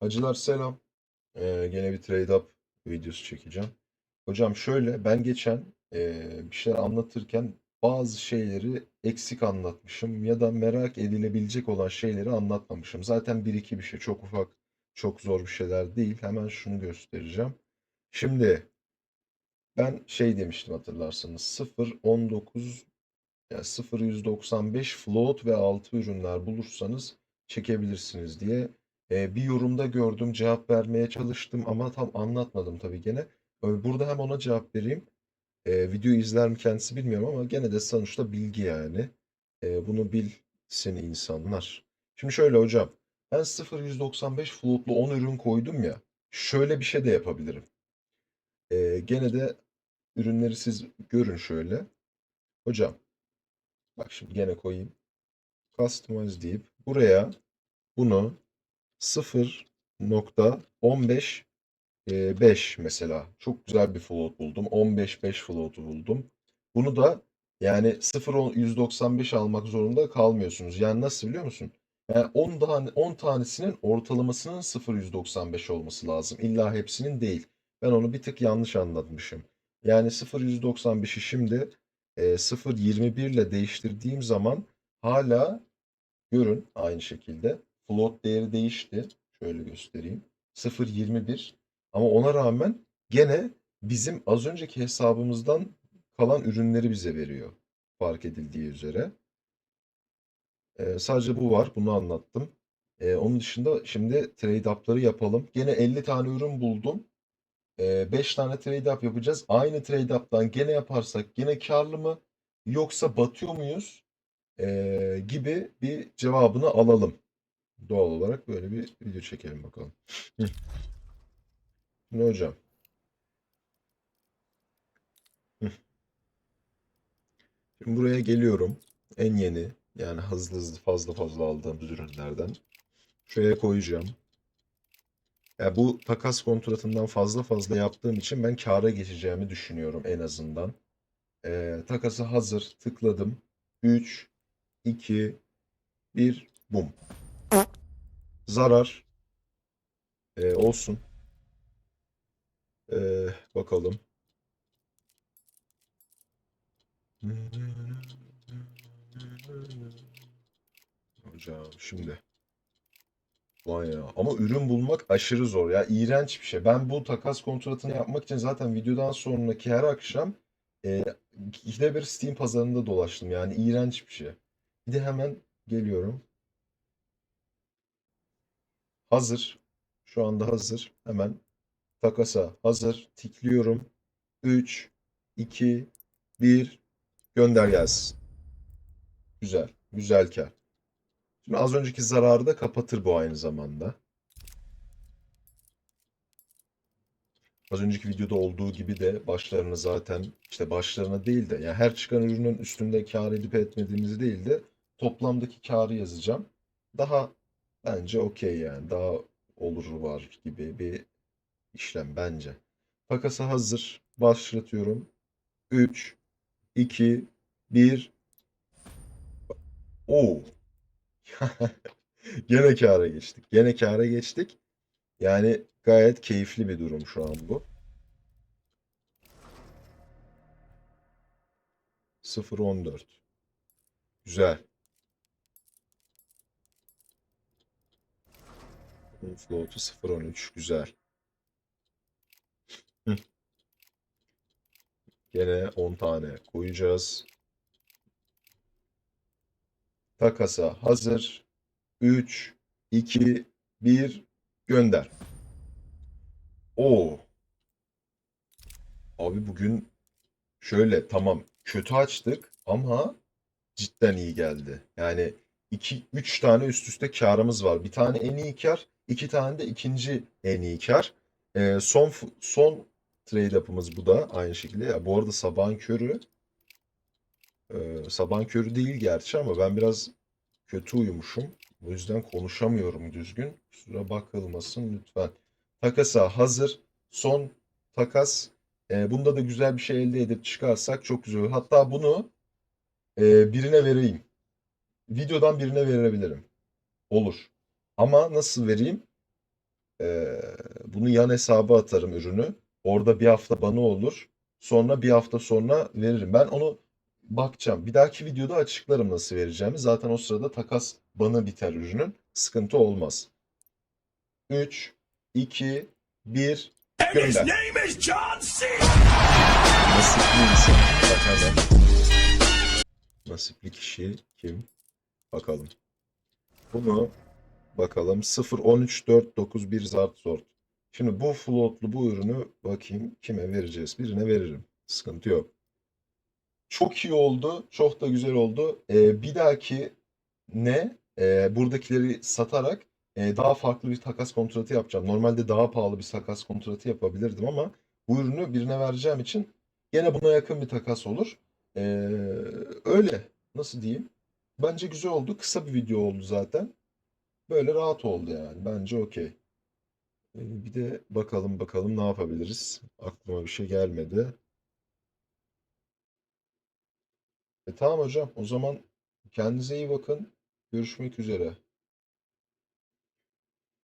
Hacılar selam. Ee, gene bir trade up videosu çekeceğim. Hocam şöyle ben geçen eee, bir şeyler anlatırken bazı şeyleri eksik anlatmışım ya da merak edilebilecek olan şeyleri anlatmamışım. Zaten bir iki bir şey çok ufak çok zor bir şeyler değil. Hemen şunu göstereceğim. Şimdi ben şey demiştim hatırlarsanız 0.19 yani 0.195 float ve altı ürünler bulursanız çekebilirsiniz diye e, bir yorumda gördüm cevap vermeye çalıştım ama tam anlatmadım tabii gene. Burada hem ona cevap vereyim. E, video izler mi kendisi bilmiyorum ama gene de sonuçta bilgi yani. E, bunu bilsin insanlar. Şimdi şöyle hocam. Ben 0.195 floatlu 10 ürün koydum ya. Şöyle bir şey de yapabilirim. E, gene de ürünleri siz görün şöyle. Hocam bak şimdi gene koyayım. Customize deyip buraya bunu 0.15 e, 5 mesela. Çok güzel bir float buldum. 15-5 float'u buldum. Bunu da yani 0.195 almak zorunda kalmıyorsunuz. Yani nasıl biliyor musun? Yani 10 tane 10 tanesinin ortalamasının 0.195 olması lazım. İlla hepsinin değil. Ben onu bir tık yanlış anlatmışım. Yani 0.195'i şimdi e, 0.21 ile değiştirdiğim zaman hala görün aynı şekilde float değeri değişti. Şöyle göstereyim. 0.21 ama ona rağmen gene bizim az önceki hesabımızdan kalan ürünleri bize veriyor. Fark edildiği üzere. Ee, sadece bu var. Bunu anlattım. Ee, onun dışında şimdi trade up'ları yapalım. Gene 50 tane ürün buldum. Ee, 5 tane trade up yapacağız. Aynı trade up'tan gene yaparsak gene karlı mı? Yoksa batıyor muyuz? Ee, gibi bir cevabını alalım. Doğal olarak böyle bir video çekelim bakalım. Şimdi hocam. Şimdi buraya geliyorum. En yeni yani hızlı hızlı fazla fazla aldığımız ürünlerden. Şuraya koyacağım. Ya bu takas kontratından fazla fazla yaptığım için ben kâra geçeceğimi düşünüyorum en azından. Ee, takası hazır. Tıkladım. 3, 2, 1, bum. Zarar. Ee, olsun. Ee, bakalım. Hocam şimdi. Vay ya. Ama ürün bulmak aşırı zor ya. İğrenç bir şey. Ben bu takas kontratını yapmak için zaten videodan sonraki her akşam e, ikide bir Steam pazarında dolaştım. Yani iğrenç bir şey. Bir de hemen geliyorum. Hazır. Şu anda hazır. Hemen takasa hazır. Tikliyorum. 3, 2, 1. Gönder gelsin. Güzel. Güzel kar. Şimdi az önceki zararı da kapatır bu aynı zamanda. Az önceki videoda olduğu gibi de başlarını zaten işte başlarına değil de yani her çıkan ürünün üstünde kar edip etmediğimizi değil de toplamdaki karı yazacağım. Daha bence okey yani daha olur var gibi bir işlem bence. Takasa hazır. Başlatıyorum. 3, 2, 1. Oo. Gene kâra geçtik. Gene kâra geçtik. Yani gayet keyifli bir durum şu an bu. 0.14. Güzel. Float'u 0.13. Güzel. Gene 10 tane koyacağız. Takasa hazır. 3, 2, 1 gönder. Oo. Abi bugün şöyle tamam kötü açtık ama cidden iyi geldi. Yani 2 3 tane üst üste karımız var. Bir tane en iyi kar, iki tane de ikinci en iyi kar. Ee, son son trade up'ımız bu da aynı şekilde. Ya bu arada sabahın körü ee, sabahın körü değil gerçi ama ben biraz kötü uyumuşum. O yüzden konuşamıyorum düzgün. Kusura bakılmasın lütfen. Takasa hazır. Son takas. Ee, bunda da güzel bir şey elde edip çıkarsak çok güzel olur. Hatta bunu e, birine vereyim. Videodan birine verebilirim. Olur. Ama nasıl vereyim? Ee, bunu yan hesaba atarım ürünü. Orada bir hafta bana olur. Sonra bir hafta sonra veririm. Ben onu bakacağım. Bir dahaki videoda açıklarım nasıl vereceğimi. Zaten o sırada takas bana biter ürünün. Sıkıntı olmaz. 3, 2, 1, And his gönder. Nasipli insan. Bak hemen. Nasipli kişi kim? Bakalım. Bunu bakalım 0 13 4 9 1 zart zort. Şimdi bu floatlu bu ürünü bakayım kime vereceğiz? Birine veririm. Sıkıntı yok. Çok iyi oldu. Çok da güzel oldu. Ee, bir dahaki ne? Ee, buradakileri satarak e, daha farklı bir takas kontratı yapacağım. Normalde daha pahalı bir takas kontratı yapabilirdim ama bu ürünü birine vereceğim için gene buna yakın bir takas olur. Ee, öyle. Nasıl diyeyim? Bence güzel oldu. Kısa bir video oldu zaten. Böyle rahat oldu yani. Bence okey. Ee, Bir de bakalım bakalım ne yapabiliriz. Aklıma bir şey gelmedi. E tamam hocam. O zaman kendinize iyi bakın. Görüşmek üzere.